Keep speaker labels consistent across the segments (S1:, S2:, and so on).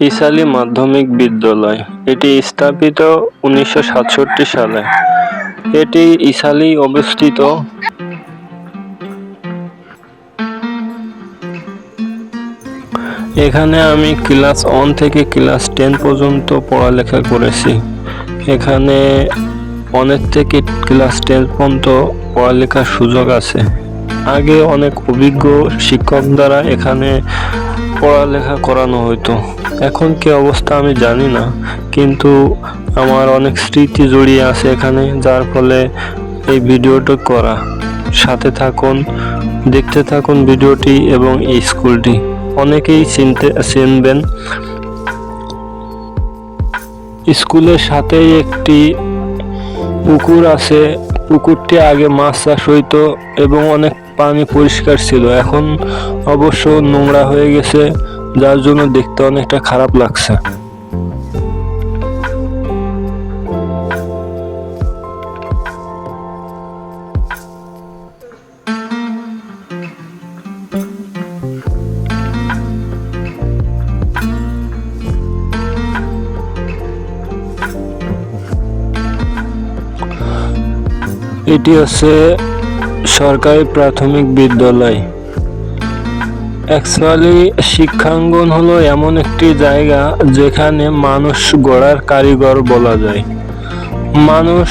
S1: ইসালি মাধ্যমিক বিদ্যালয়। এটি স্থাপিত উনিশশো সাতষট্টি সালে। এটি ইসালি অবস্থিত। এখানে আমি ক্লাস ওয়ান থেকে ক্লাস টেন পর্যন্ত পড়ালেখা করেছি। এখানে অনেক থেকে ক্লাস টেন পর্যন্ত পড়ালেখার সুযোগ আছে। আগে অনেক অভিজ্ঞ শিক্ষক দ্বারা এখানে পড়ালেখা করানো হতো এখন কি অবস্থা আমি জানি না, কিন্তু আমার অনেক স্মৃতি জড়িয়ে আছে এখানে, যার ফলে এই ভিডিওটা করা। সাথে থাকুন, দেখতে থাকুন ভিডিওটি এবং এই স্কুলটি। অনেকেই চিনতে, চিনবেন। স্কুলের সাথেই একটি পুকুর আছে, পুকুরটি আগে মাছ চাষ হইতো এবং অনেক পানি পরিষ্কার ছিল। এখন অবশ্য নোংরা হয়ে গেছে, যার জন্য দেখতে অনেকটা খারাপ লাগছে। এটি হচ্ছে সরকারি প্রাথমিক বিদ্যালয়। অ্যাকচুয়ালি শিক্ষাঙ্গন হলো এমন একটি জায়গা যেখানে মানুষ গড়ার কারিগর বলা যায়। মানুষ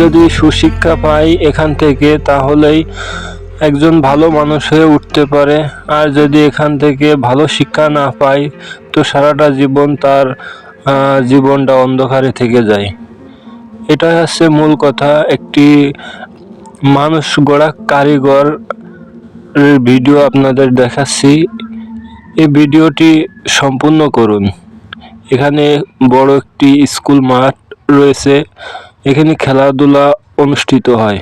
S1: যদি সুশিক্ষা পায় এখান থেকে তাহলেই একজন ভালো মানুষ হয়ে উঠতে পারে। আর যদি এখান থেকে ভালো শিক্ষা না পায়, তো সারাটা জীবন তার জীবনটা অন্ধকারে থেকে যায়। এটা হচ্ছে মূল কথা, একটি মানুষ গড়া কারিগর ভিডিও আপনাদের দেখাচ্ছি। এই ভিডিওটি সম্পূর্ণ করুন। এখানে বড় একটি স্কুল মাঠ রয়েছে। এখানে খেলাধুলা অনুষ্ঠিত হয়।